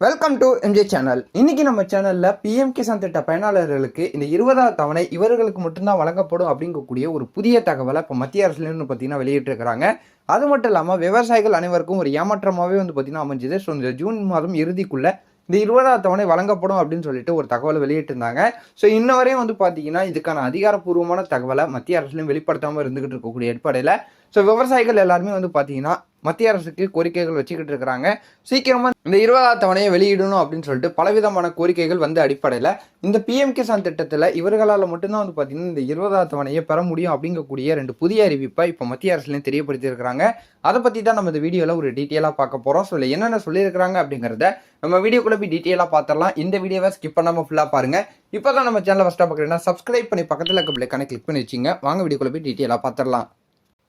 Welcome to MJ channel இன்னைக்கு நம்ம சேனல்ல பிஎம் கிசான் திட்ட பயனாளர்களுக்கு இந்த இருபதாவது தவணை இவர்களுக்கு மட்டும்தான் வழங்கப்படும் அப்படிங்கக்கூடிய ஒரு புதிய தகவலை இப்போ மத்திய அரசுலேருந்து பார்த்தீங்கன்னா வெளியிட்டிருக்கிறாங்க. அது மட்டும் இல்லாமல் விவசாயிகள் அனைவருக்கும் ஒரு ஏமாற்றமாகவே வந்து பார்த்தீங்கன்னா அமைஞ்சது. ஸோ இந்த ஜூன் மாதம் இறுதிக்குள்ள இந்த இருபதாவது தவணை வழங்கப்படும் அப்படின்னு சொல்லிட்டு ஒரு தகவலை வெளியிட்டிருந்தாங்க. ஸோ இன்ன வரையும் வந்து பார்த்தீங்கன்னா இதுக்கான அதிகாரப்பூர்வமான தகவலை மத்திய அரசுலையும் வெளிப்படுத்தாமல் இருந்துகிட்டு இருக்கக்கூடிய ஏற்பாடையில் ஸோ விவசாயிகள் எல்லாருமே வந்து பார்த்தீங்கன்னா மத்திய அரசுக்கு கோரிக்கைகள் வச்சுக்கிட்டு இருக்கிறாங்க. சீக்கிரமாக இந்த இருபதாவது தவணையை வெளியிடணும் அப்படின்னு சொல்லிட்டு பலவிதமான கோரிக்கைகள் வந்து அடிப்படையில் இந்த பிஎம் கிசான் திட்டத்தில் இவர்களால் மட்டும்தான் வந்து பார்த்தீங்கன்னா இந்த இருபதாவது தவணையை பெற முடியும் அப்படிங்கக்கூடிய ரெண்டு புதிய அறிவிப்பை இப்போ மத்திய அரசுலையும் தெரியப்படுத்தியிருக்கிறாங்க அதை பற்றி தான் நம்ம இந்த வீடியோவில் ஒரு டீட்டெயிலாக பார்க்க போகிறோம் ஸோ இல்லை என்னென்ன சொல்லியிருக்கிறாங்க அப்படிங்கிறத நம்ம வீடியோக்குள்ளே போய் டீட்டெயிலாக பார்த்துடலாம் இந்த வீடியோவை ஸ்கிப் பண்ணாமல் ஃபுல்லாக பாருங்கள் இப்போ தான் நம்ம சேனலை ஃபஸ்ட்டாக பார்க்குறீங்கன்னா சப்ஸ்கிரைப் பண்ணி பக்கத்தில் இருக்க பிள்ளைக்கான கிளிக் பண்ணி வச்சிங்க. வாங்க வீடியோக்குள்ளே போய் டீட்டெயிலாக பார்த்துடலாம்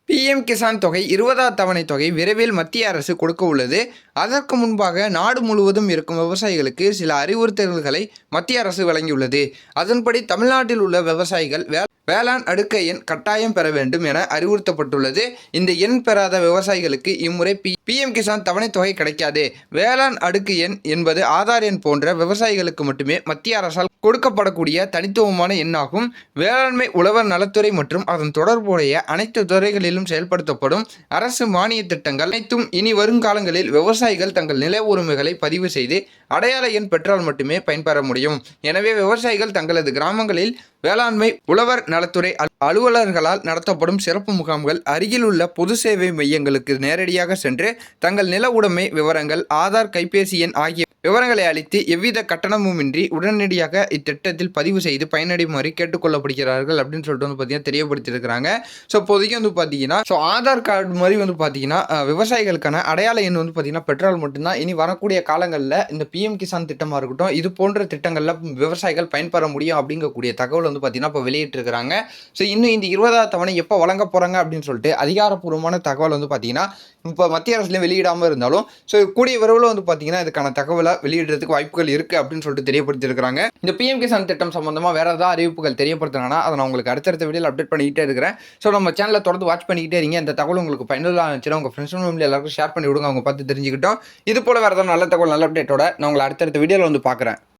பிஎம் கிசான் தொகை இருபதாம் தவணை தொகை விரைவில் மத்திய அரசு கொடுக்க உள்ளது. அதற்கு முன்பாக நாடு முழுவதும் இருக்கும் விவசாயிகளுக்கு சில அறிவுறுத்தல்களை மத்திய அரசு வழங்கியுள்ளது. அதன்படி தமிழ்நாட்டில் உள்ள விவசாயிகள் வே வேளாண் அடுக்கை எண் கட்டாயம் பெற வேண்டும் என அறிவுறுத்தப்பட்டுள்ளது. இந்த எண் பெறாத விவசாயிகளுக்கு இம்முறை பி பிஎம் கிசான் தவணை தொகை கிடைக்காது. வேளாண் அடுக்கு எண் என்பது ஆதார் எண் போன்ற விவசாயிகளுக்கு மட்டுமே மத்திய அரசால் கொடுக்கப்படக்கூடிய தனித்துவமான எண்ணாகும். வேளாண்மை உழவர் நலத்துறை மற்றும் அதன் தொடர்புடைய அனைத்து துறைகளிலும் செயல்படுத்தப்படும் அரசு மானிய திட்டங்கள் அனைத்தும் இனி வருங்காலங்களில் விவசாயிகள் தங்கள் நில உரிமைகளை பதிவு செய்து அடையாள எண் பெற்றால் மட்டுமே பயன்பெற முடியும். எனவே விவசாயிகள் தங்களது கிராமங்களில் வேளாண்மை உழவர் நலத்துறை அலுவலர்களால் நடத்தப்படும் சிறப்பு முகாம்கள் அருகிலுள்ள பொது சேவை மையங்களுக்கு நேரடியாக சென்று தங்கள் நில உடைமை விவரங்கள் ஆதார் கைபேசி எண் ஆகிய விவரங்களை அளித்து எவ்வித கட்டணமுமின்றி உடனடியாக இத்திட்டத்தில் பதிவு செய்து பயனடையுமாறு கேட்டுக்கொள்ளப்படுகிறார்கள் அப்படின்னு சொல்லிட்டு வந்து பார்த்தீங்கன்னா தெரியப்படுத்தியிருக்கிறாங்க. ஸோ இப்போதைக்கு வந்து பார்த்தீங்கன்னா ஸோ ஆதார் கார்டு மாதிரி வந்து பார்த்தீங்கன்னா விவசாயிகளுக்கான அடையாள எண் வந்து பார்த்தீங்கன்னா பெட்ரோல் மட்டும்தான் இனி வரக்கூடிய காலங்களில் இந்த பிஎம் கிசான் திட்டமாக இருக்கட்டும் இது போன்ற திட்டங்களில் விவசாயிகள் பயன்பெற முடியும் அப்படிங்கக்கூடிய தகவல் வந்து பார்த்தீங்கன்னா இப்போ வெளியிட்டிருக்கிறாங்க. ஸோ இன்னும் இந்த இருபதாவது தவணை எப்போ வழங்க போகிறாங்க அப்படின்னு சொல்லிட்டு அதிகாரப்பூர்வமான தகவல் வந்து பார்த்தீங்கன்னா இப்போ மத்திய அரசுலேயும் வெளியிடாமல் இருந்தாலும் ஸோ கூடிய விரைவில் வந்து பார்த்தீங்கன்னா இதுக்கான தகவலை வெளியிடுறதுக்கு வாய்ப்புகள் இருக்குது அப்படின்னு சொல்லிட்டு தெரியப்படுத்தியிருக்கிறாங்க. இந்த பிஎம் கிசான் திட்டம் சம்பந்தமாக வேறு ஏதாவது அறிவிப்புகள் தெரியப்படுத்தினா அதை நான் உங்களுக்கு அடுத்தடுத்த வீடியோவில் அப்டேட் பண்ணிக்கிட்டே இருக்கிறேன். ஸோ நம்ம சேனலை தொடர்ந்து வாட்ச் பண்ணிக்கிட்டே இருங்க. இந்த தகவல் உங்களுக்கு பயனுள்ளதாக இருந்துச்சுன்னா உங்கள் ஃப்ரெண்ட்ஸ் ஃபேமிலி எல்லாருக்கும் ஷேர் பண்ணி விடுங்க. அவங்க பார்த்து தெரிஞ்சுக்கிட்டோம். இது போல் வேறு ஏதாவது நல்ல தகவல் நல்ல அப்டேட்டோட நான் உங்களை அடுத்தடுத்த வீடியோவில் வந்து பார்க்குறேன்.